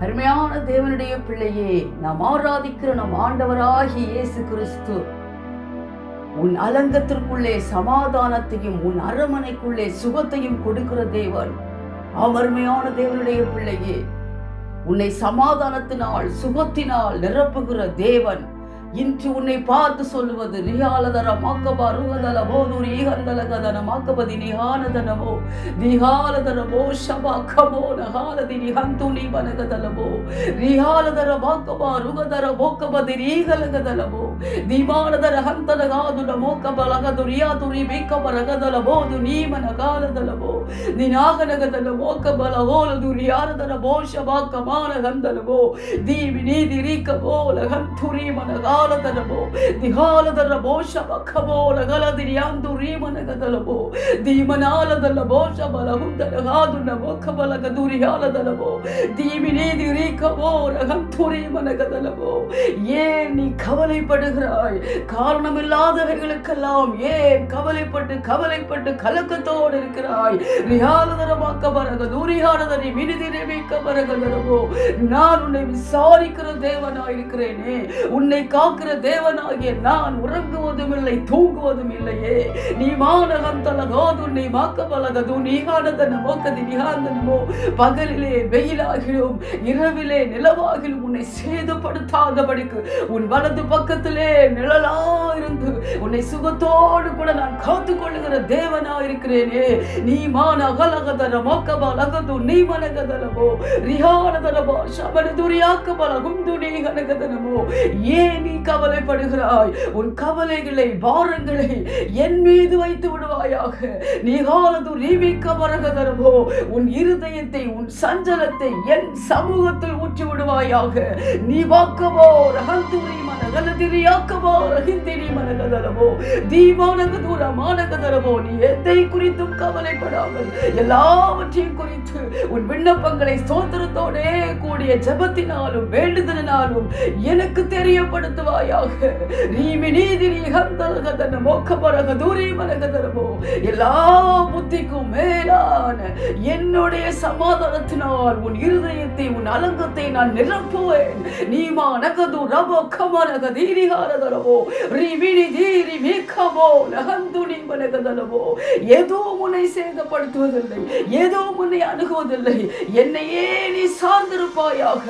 அருமையான தேவனுடைய பிள்ளையே நாம் ஆராதிக்கிற நம் ஆண்டவராகி இயேசு கிறிஸ்து. உன் அலங்கத்திற்குள்ளே சமாதானத்தையும் உன் அரமனைக்குள்ளே சுகத்தையும் கொடுக்கிற தேவன். அமர்மையான தேவனுடைய பிள்ளையே உன்னை சமாதானத்தினால் சுகத்தினால் நிரப்புகிற தேவன். இன்று உன்னை பார்த்து சொல்லுவது ரியாலதர மாக்கபா ருகதல போதுரி ஈகந்தல கதன மாக்கபதி நிகானதனமோ ரிஹாலதரமோ ஷபா கமோ நகாலதி நிகந்துனி வனகதலமோ ரிஹாலதர மாக்கபா ருகதர மோக்கபதி ரீகலகதலமோ ದಿಮಾನದ ಹಂತನಗಾದು ನಮೋಕ ಬಲಗದು ರಿಯಾದು ರಿ ಬೇಕ ಬಲಗದಲಬಹುದು ನೀಮನ ಕಾಲದಲಬೋ ನಿನಾಗನಗದಲ ಮೋಕ ಬಲಗೋಲದು ರಿಯಾರದನ ಮೋಶ ಬಾಕ ಮಾನ ಗಂದಲಬೋ ದೀವಿ ನೀದಿ ರೀಕ ಬೋಲ ಹಂತು ರೀಮನ ಕಾಲದಲಬೋ ದಿಹಾಲದರ ಮೋಶ ಬಕ ಬೋಲ ಗಲದಿ ರಿಯಾಂದು ರೀಮನ ಗದಲಬೋ ದೀಮನಾಲದಲ್ಲ ಮೋಶ ಬಲ ಹುಂದನ ಗಾದು ನಮೋಕ ಬಲಗದು ರಿಯಾಲದಲಬೋ ದೀವಿ ನೀದಿ ರೀಕ ಬೋಲ ಹಂತು ರೀಮನ ಗದಲಬೋ ಏ நீ கவலைப்படுகிறாய். காரணமில்லாதவைகளுக்கெல்லாம் ஏன் கவலைப்பட்டு கவலைப்பட்டு கலக்கத்தோடு இருக்கிறாய்? ரியாலதரமாக்க பரக தூரியானதனை மினிதிரை வைக்க பரகதரவோ நான் உன்னை விசாரிக்கிற தேவனாய் இருக்கிறேனே உன்னை காக்கிற தேவனாகிய நான் உறங்குவதும் இல்லை தூங்குவதும் இல்லையே. நீ மானகந்தலகோது நீ மாக்க பலகது நீகானதன மோக்கதி நிகாந்தனமோ பகலிலே வெயிலாகிலும் இரவிலே நிலவாகிலும் உன்னை சேதப்படுத்தாதபடிக்கு உன் வலது பக்கத்திலே நிழலா இருந்து உன்னை சுகத்தோடு கூட நான் காத்து கொள்ளுகிற தேவனா இருக்கிறேனே நீ மான அகலகதர மோக்கபா நீ மனகதனமோ ரிஹானதனமோ சபன துரியாக்க பலகுந்து நீ கனகதனமோ ஏன் நீ கவலைப்படுகிறாய்? உன் கவலை கவலைகளை பாரங்களை என் மீது வைத்து விடுவாயாக. நீ காலது ரீவிக்க மரகதரமோ உன் இருதயத்தை உன் சஞ்சலத்தை என் சமூகத்தில் ஊற்றி விடுவாயாக. நீ வாக்கவோ ரகந்துரி மனகலதிரியாக்கவோ ரகிந்திரி மனகதரவோ தீபானக தீமானகதூர மானகதரமோ நீ எதை குறித்தும் கவலைப்படாமல் எல்லாவற்றையும் குறித்து உன் விண்ணப்பங்களை சோதரத்தோடே கூடிய ஜபத்தினாலும் வேண்டுதலினாலும் எனக்கு தெரியப்படுத்துவாயாக. நீமி நீதி நீ கந்தலகதன எல்லா புத்திக்கும் மேலான என்னுடைய சமாதானத்தினால் உன் இருதயத்தை உன் அலங்கத்தை நான் நிரப்புவேன். நீமா நகது ரபோ கமனக தீரிகாரதரவோ ரிவினி தீரி மீக்கமோ நகந்து நீ மனகதலவோ ஏதோ உன்னை சேதப்படுத்துவதில்லை ஏதோ உன்னை அணுகுவதில்லை. என்னையே நீ சார்ந்திருப்பாயாக.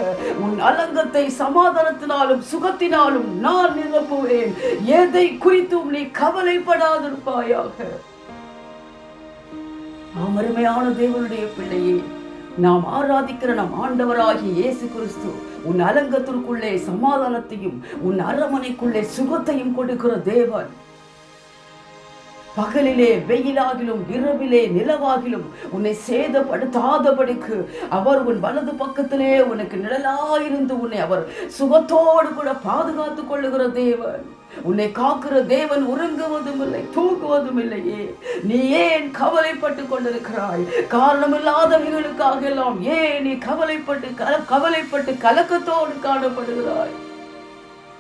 உன் அலங்கத்தை சமாதானத்தினாலும் சுகத்தினாலும் நான் நிரப்புவேன். எதை குறித்தும் நீ கவலைப்படாதிருப்பாயாக. அருமையான தேவனுடைய பிள்ளையே நாம் ஆராதிக்கிற நம் ஆண்டவராகிய இயேசு கிறிஸ்து உன் அலங்கத்திற்குள்ளே சமாதானத்தையும் உன் அரமனைக்குள்ளே சுகத்தையும் கொடுக்கிற தேவன். பகலிலே வெயிலாகிலும் இரவிலே நிலவாகிலும் உன்னை சேதப்படுத்தாதபடிக்கு அவர் உன் வலது பக்கத்திலே உனக்கு நிழலாயிருந்து உன்னை அவர் சுகத்தோடு கூட பாதுகாத்து கொள்ளுகிற தேவன். உன்னை காக்கிற தேவன் உறங்குவதும் இல்லை தூங்குவதும் இல்லையே. நீ ஏன் கவலைப்பட்டு கொண்டிருக்கிறாய்? காரணமில்லாதவைகளுக்காக எல்லாம் ஏன் நீ கவலைப்பட்டு கல கவலைப்பட்டு கலக்கத்தோடு காணப்படுகிறாய்?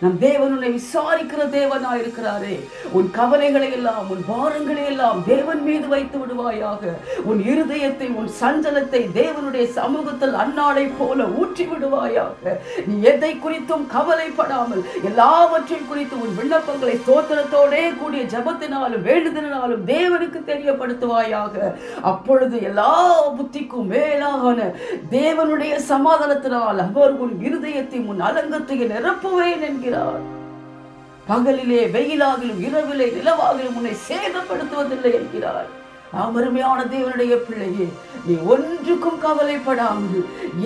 நம் தேவன் உன்னை விசாரிக்கிற தேவனா இருக்கிறாரே. உன் கவலைகளை எல்லாம் உன் பாரங்களை எல்லாம் தேவன் மீது வைத்து விடுவாயாக. உன் இருதயத்தை உன் சஞ்சலத்தை தேவனுடைய சமூகத்தில் அன்னாளை போல ஊற்றி விடுவாயாக. நீ எதை குறித்தும் கவலைப்படாமல் எல்லாவற்றையும் குறித்து உன் விண்ணப்பங்களை தோத்திரத்தோடே கூடிய ஜபத்தினாலும் வேண்டுதலினாலும் தேவனுக்கு தெரியப்படுத்துவாயாக. அப்பொழுது எல்லா புத்திக்கும் மேலான தேவனுடைய சமாதானத்தினால் அவர் உன் இருதயத்தை உன் அலங்கத்தை நிரப்புவேன் இருக்கிறார் பகலிலே வெயிலாகிலும் இரவிலே நிலவாகிலும் உன்னை சேதப்படுத்துவதில்லை என்கிறார். அருமையான தேவனுடைய பிள்ளையே நீ ஒன்றுக்கும் கவலைப்படாமல்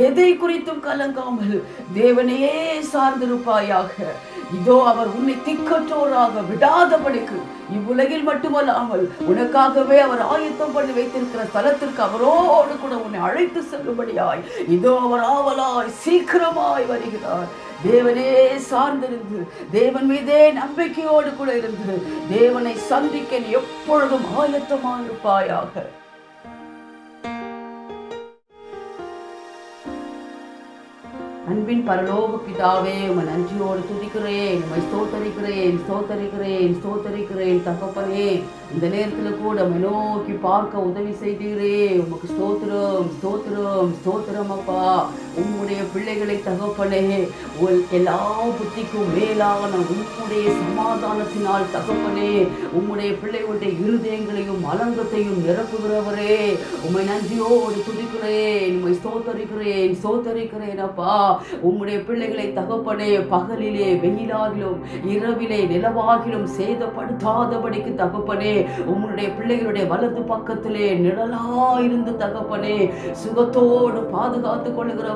எதை குறித்தும் கலங்காமல் தேவனையே சார்ந்திருப்பாயாக. இதோ அவர் உன்னை திக்கற்றோராக விடாதபடிக்கு இவ்வுலகில் மட்டுமல்லாமல் உனக்காகவே அவர் ஆயத்தம் பண்ணி வைத்திருக்கிற ஸ்தலத்திற்கு அவரோடு கூட உன்னை அழைத்து செல்லும்படியாய் இதோ அவர் ஆவலாய் சீக்கிரமாய் வருகிறார். தேவனே சார்ந்திருந்து தேவன் மீதே நம்பிக்கையோடு கூட இருந்து தேவனை சந்திக்க நீ எப்பொழுதும் ஆயத்தமாயிருப்பாயாக அன்பின் பரலோக பிதாவே உமை நன்றியோடு துதிக்கிறேன் உமை ஸ்தோத்தரிக்கிறேன் ஸ்தோத்தரிக்கிறேன் ஸ்தோத்தரிக்கிறேன் தகப்பனே. இந்த நேரத்தில் கூட உமை நோக்கி பார்க்க உதவி செய்தீரே. உமக்கு ஸ்தோத்திரம் ஸ்தோத்திரம் ஸ்தோத்திரம் அப்பா. உம்முடைய பிள்ளைகளை தகப்பனே உல் எல்லா புத்திக்கும் மேலான உம்முடைய சமாதானத்தினால் தகப்பனே உம்முடைய பிள்ளைகளுடைய இருதயங்களையும் அலங்கத்தையும் நிரப்புகிறவரே உம்மை நன்றியோடு துதிக்கிறேன் உம்மை ஸ்தோத்தரிக்கிறேன் ஸ்தோத்தரிக்கிறேன் அப்பா. உம்முடைய பிள்ளைகளை தகப்பனே பகலிலே வெயிலாகிலும் இரவிலே நிலவாகிலும் சேதப்படுத்தாதபடிக்கு தகப்பனே உம்முடைய பிள்ளைகளுடைய வலது பக்கத்திலே நிழலாயிருந்து தகப்பனே சுகத்தோடு பாதுகாத்து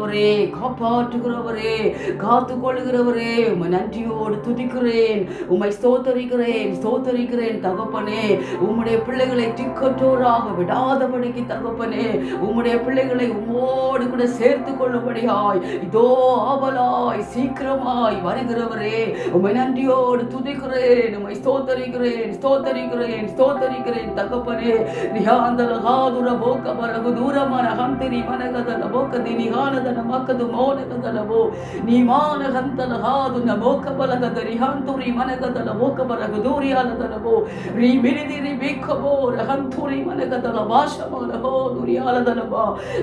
ஆண்டவரே காப்பாற்றுகிறவரே காத்து கொள்கிறவரே உமை நன்றியோடு துதிக்கிறேன் உமை ஸ்தோத்தரிக்கிறேன் ஸ்தோத்தரிக்கிறேன் தகப்பனே. உம்முடைய பிள்ளைகளை திக்கற்றோராக விடாதபடிக்கு தகப்பனே. உம்முடைய பிள்ளைகளை உம்மோடு கூட சேர்த்து கொள்ளும்படியாய் இதோ ஆவலாய் சீக்கிரமாய் வருகிறவரே. உமை நன்றியோடு துதிக்கிறேன் உமை ஸ்தோத்தரிக்கிறேன் ஸ்தோத்தரிக்கிறேன் ஸ்தோத்தரிக்கிறேன் தகப்பனே. நிகாந்தலகா துரபோக்க பரகு தூரமான ஹந்திரி மனகதல போக்கதி நிகானதல ಮಕ್ಕದು ಮೌನಗದಲವೋ ನೀ ಮಾನಗಂತಲ ಹಾದುನ ಬೋಕ ಬಲಗದ ರಿಹಾಂತುರಿ ಮನಗದಲ ಬೋಕ ಬರಗು ದೂರಿಯಾಲದಲವೋ ರೀ ಮಿರಿದಿರಿ ಬೇಕವೋ ರಹಂತುರಿ ಮನಗದಲ ಭಾಷಮಾಲ ಹೋ ದುರಿಯಾಲದಲವ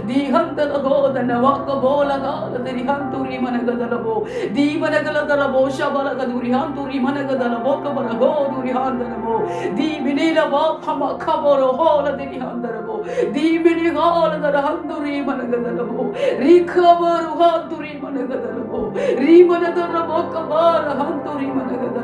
ದೀಹಂತಲ ಹೋದನ ವಾಕ ಬೋಲಗಾಲದ ರಿಹಾಂತುರಿ ಮನಗದಲವೋ ದೀವನಗಲದಲವೋ ಶಬಲಗ ದುರಿಹಾಂತುರಿ ಮನಗದಲ ಬೋಕ ಬರಗೋ ದುರಿಹಾಂದಲವೋ ದೀ ಬಿನಿಲ ವಾಫಮ ಖಬರೋ ಹೋಲ ದಿರಿಹಾಂದಲವೋ దీవిని హాలదర హందురి మనగదలము రీఖబరు హాంతురి మనగదలము రీమనదర మొక్కబార హంతురి మనగదలము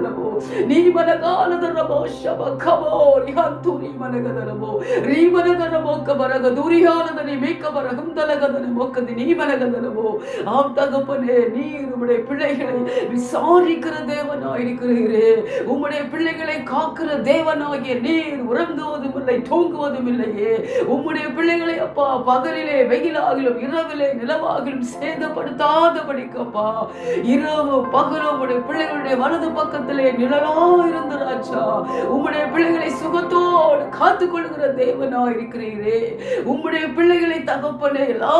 நீமனகாலதரமோ ஷபகமோ ரிஹந்து நீமனகதரமோ ரீமனகரமோக்க பரக துரியானதனை மீக்க பரகம் தலகதனை மோக்கது நீமனகதரமோ ஆம் தகப்பனே நீர் உம்முடைய பிள்ளைகளை விசாரிக்கிற தேவனாயிருக்கிறீரே. உம்முடைய பிள்ளைகளை காக்கிற தேவனாகிய நீர் உறங்குவதும் இல்லை தூங்குவதும் இல்லையே உம்முடைய பிள்ளைகளை அப்பா பகலிலே வெயிலாகிலும் இரவிலே நிலவாகிலும் சேதப்படுத்தாதபடிக்கப்பா. இரவு பகலும் உடைய பிள்ளைகளுடைய வலது பக்கத்திலே நிழலா இருந்த ராஜா உம்முடைய பிள்ளைகளை சுகத்தோடு காத்துக்கொள்கிற தேவனா இருக்கிறீரே உம்முடைய பிள்ளைகளை தகப்பனே எல்லா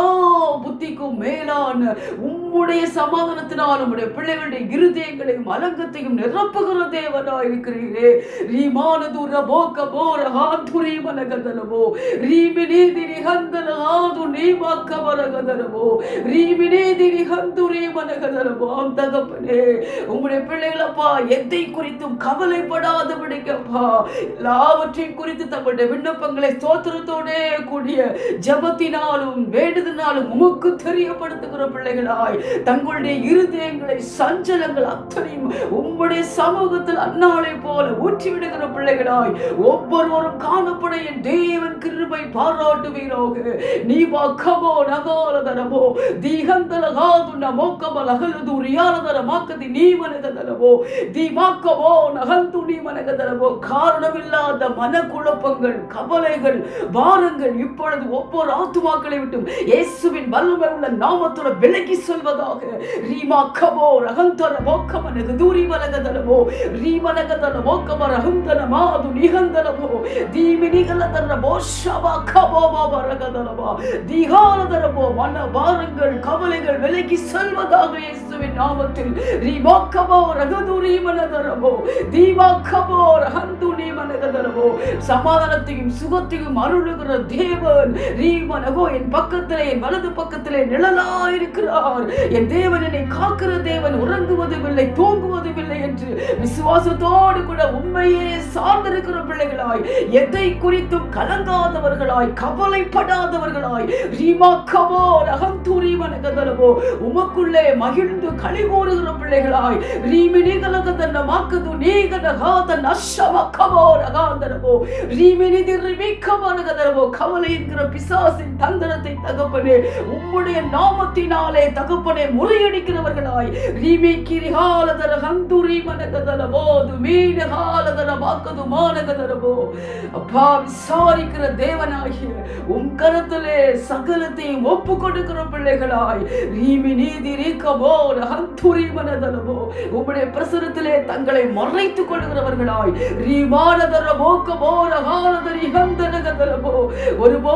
புத்திக்கும் மேலான உம்முடைய சமாதானத்தினால் உம்முடைய பிள்ளைகளுடைய இருதயங்களையும் அலங்கத்தையும் நிரப்புகிற தேவனா இருக்கிறீரே ரீமானதுர போக்க போர ஹாந்துரி மனகதலவோ ரீமினேதிரி ஹந்தல ஹாது நீமாக்க மனகதலவோ ரீமினேதிரி ஹந்துரி மனகதலவோ ஆம் தகப்பனே உம்முடைய பிள்ளைகளப்பா எதை குறித்தும் கவலைப்படாதபடிக்கப்பா எல்லாவற்றையும் குறித்து தங்களுடைய விண்ணப்பங்களை சோத்திரத்தோடே கூடிய ஜபத்தினாலும் வேண்டுதனாலும் உமக்கு தெரியப்படுத்துகிற பிள்ளைகளாய் தங்களுடைய இருதயங்களை சஞ்சலங்கள் அத்தனையும் உம்முடைய சமூகத்தில் அன்னாளை போல ஊற்றிவிடுகிற பிள்ளைகளாய் ஒவ்வொருவரும் காணப்பட என் தேவன் கிருபை பாராட்டுவீராக. நீ கபோ நகாலதரமோ தீகந்தலகாது நமோக்கபல் அகலது ரியாலதர மாக்கதி நீ மனகதரமோ தீமாக்க துக்கமோ நீ மனகதரமோ காரணமில்லாத மனக்குழப்பங்கள் கவலைகள் பாரங்கள் இப்பொழுது ஒவ்வொரு ஆத்துமாக்களை விட்டும் இயேசுவின் வல்லமை உள்ள நாமத்தோட விலகி சொல்வதாக. ரீமா கபோ ரகந்தர மோக்கமனகு தூரி மலகதலமோ ரீமனகதல மோக்கம ரகந்தன மாது நிகந்தலமோ தீமி நிகலதர போஷபா கபோ பாபா ரகதலமா மன பாரங்கள் கவலைகள் விலகி சொல்வதாக இயேசுவின் நாமத்தில். ரீமா கபோ ரகதுரி மனதரமோ தீபா கபோர் ரகந்து நீ மனகதரமோ சமாதானத்தையும் சுகத்தையும் அருளுகிற தேவன் ரீமனகோ என் பக்கத்திலே என் வலது பக்கத்திலே நிழலாயிருக்கிறார். என் தேவன் என்னை காக்கிற தேவன் உறங்குவதும் இல்லை தூங்குவதும் இல்லை என்று விசுவாசத்தோடு கூட உண்மையே சார்ந்திருக்கிற பிள்ளைகளாய் எதை குறித்தும் கலங்காதவர்களாய் கவலைப்படாதவர்களாய் ரீமா கபோ ரகந்தூரி மனகதலவோ உமக்குள்ளே மகிழ்ந்து களி கூறுகிற பிள்ளைகளாய் ரீமினி கலகதன்ன மாக்கது நீகன காதன் அஷம கபோ ரகாந்தரவோ ரீமினி திருமி கவலை என்கிற பிசாசின் தந்திரத்தை தகப்பனே உம்முடைய நாமத்தினாலே தகப்பனே முறையடிக்கிறவர்களாய் ரீமி கிரிகாலதர ஹந்துரி மனகதலவோ து மீன காலதர வாக்கது மானகதரவோ அப்பா விசாரிக்கிற தேவனாகிய உம் கரத்திலே சகலத்தையும் ஒப்பு கொடுக்கிற பிள்ளைகளாய் ரீமி நீதி ரீக்கமோ ஹந்துரி மனதலவோ உம்முடைய பிரசுரத்திலே தங்களை மறைத்துக் கொள்கிறவர்களாய் ரீமானதர மோக்கமோ ரகாலதரி ஹந்தனகதலவோ ஒருபோ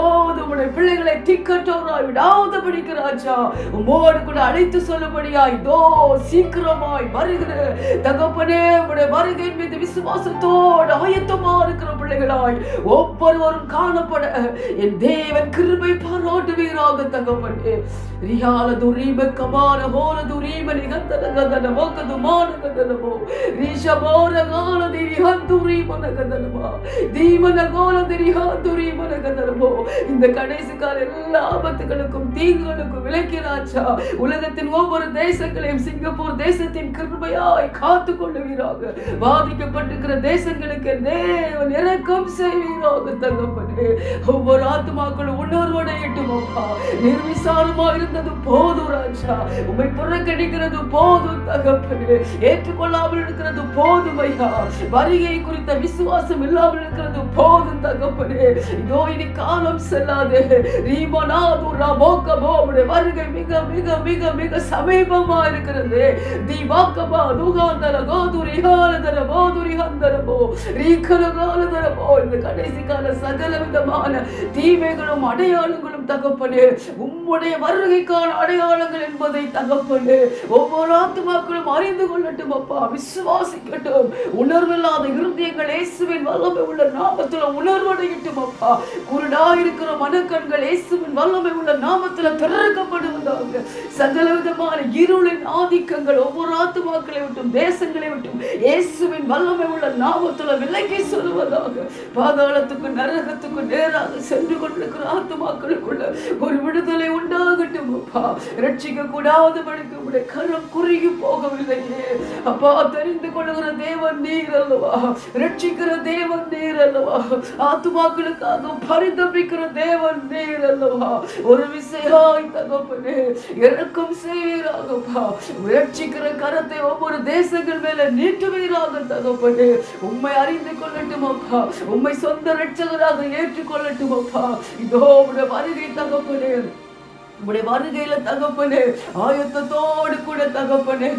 உடைய பிள்ளைகளை திக்கற்றவராய் விடாத படிக்கிறாச்சா உமோடு கூட அழைத்து சொல்லும்படியாய் இதோ சீக்கிரமாய் வருகிற தகப்பனே உடைய வருகையின் மீது விசுவாசத்தோடு ஆயத்தமா இருக்கிற பிள்ளைகளாய் ஒவ்வொருவரும் காணப்பட. என் தேவன் கிருபை பாராட்டுவீராக தகப்பனே. ரியால துரீம கமான ஹோல துரீம நிகந்தன கதன மோக்கது மான கதனமோ ரிஷபோர கால திரிஹன் துரீமன கதனமா தீமன கோல திரிஹன் துரீமன கதனமோ இந்த கடை கடைசிக்கால எல்லா ஆபத்துகளுக்கும் தீங்குகளுக்கும் விலக்கிறாச்சா? உலகத்தின் ஒவ்வொரு தேசங்களையும் சிங்கப்பூர் தேசத்தின் கிருபையாய் காத்து கொள்ளுகிறாங்க பாதிக்கப்பட்டிருக்கிற தேசங்களுக்கு தேவன் இறக்கம் செய்வீராக தகப்பனே. ஒவ்வொரு ஆத்மாக்களும் உணர்வடையட்டும் அப்பா நிர்விசாரமா இருந்தது போதும் ராஜா. உண்மை புறக்கணிக்கிறது போதும் தகப்பனே. ஏற்றுக்கொள்ளாமல் இருக்கிறது போதும் ஐயா. வருகை குறித்த விசுவாசம் இல்லாமல் இருக்கிறது போதும் தகப்பனே. இதோ இனி காலம் செல்லாது. ரீமனாதுரா மோக்கமோ உடைய வருகை மிக மிக மிக மிக சமீபமா இருக்கிறது. தீபாக்கபா துகாந்தர கோதுரி ஹாலதர போதுரி ஹந்தரமோ ரீக்கல காலதரபோ இந்த கடைசி கால சகல விதமான தீமைகளும் அடையாளங்களும் தகப்பனே. உம்முடைய வருகைக்கான அடையாளங்கள் என்பதை தகப்பனே. ஒவ்வொரு ஆத்துமாக்களும் அறிந்து கொள்ளட்டும் அப்பா. விசுவாசிக்கட்டும். உணர்வில்லாத இருதயங்கள் இயேசுவின் வல்லமை உள்ள நாமத்தில் உணர்வடையட்டும் அப்பா. குருடா இருக்கிற மனக்க கண்கள் இயேசுவின் வல்லமை உள்ள நாமத்துல திறக்கப்படுவதாக. சகல விதமான இருளின் ஆதிக்கங்கள் ஒவ்வொரு ஆத்துமாக்களை விட்டும் தேசங்களை விட்டும் இயேசுவின் வல்லமை உள்ள நாமத்துல விலகி சொல்வதாக. பாதாளத்துக்கு நரகத்துக்கு நேராக சென்று கொண்டிருக்கிற ஆத்துமாக்களுக்குள்ள ஒரு விடுதலை உண்டாகட்டும் அப்பா. ரட்சிக்க கூடாதபடிக்கு உடைய கரம் குறுகி போகவில்லையே. அப்பா தெரிந்து கொள்ளுகிற தேவன் நீர் அல்லவா? ரட்சிக்கிற தேவன் நீர் அல்லவா? ஆத்துமாக்களுக்காக பரிதபிக்கிற தேவன் வந்தீர் அல்லவா? ஒரு விசையாய் தகப்பனே எனக்கும் செய்வீராகப்பா முயற்சிக்கிற கரத்தை ஒவ்வொரு தேசங்கள் மேல நீட்டுவீராக தகப்பனே. உண்மை அறிந்து கொள்ளட்டும் அப்பா. உண்மை சொந்த ரட்சகராக ஏற்றுக்கொள்ளட்டும் அப்பா. இதோ உடைய வருகை தகப்பனே. உடைய வருகையில தகப்பனு ஆயத்தத்தோடு கூட தகப்பனு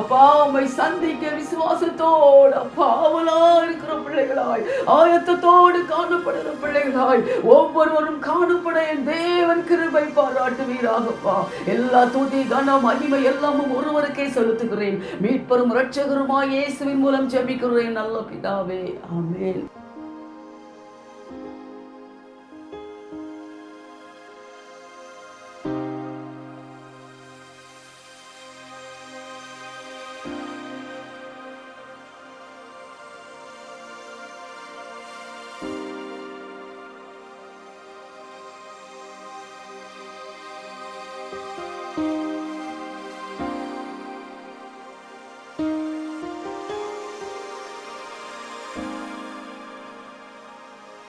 அப்பா உம்மை சந்திக்க விசுவாசத்தோடு அப்பா அவளா இருக்கிற பிள்ளைகளாய் ஆயத்தத்தோடு காணப்படுகிற பிள்ளைகளாய் ஒவ்வொருவரும் காணப்பட என் தேவன் கிருபை பாராட்டுவீராகப்பா. எல்லா துதி கன மகிமை எல்லாமும் ஒருவருக்கே செலுத்துகிறேன். மீட்பரும் இரட்சகருமாய் இயேசுவின் மூலம் ஜெபிக்கிறேன் நல்ல பிதாவே. ஆமேன்.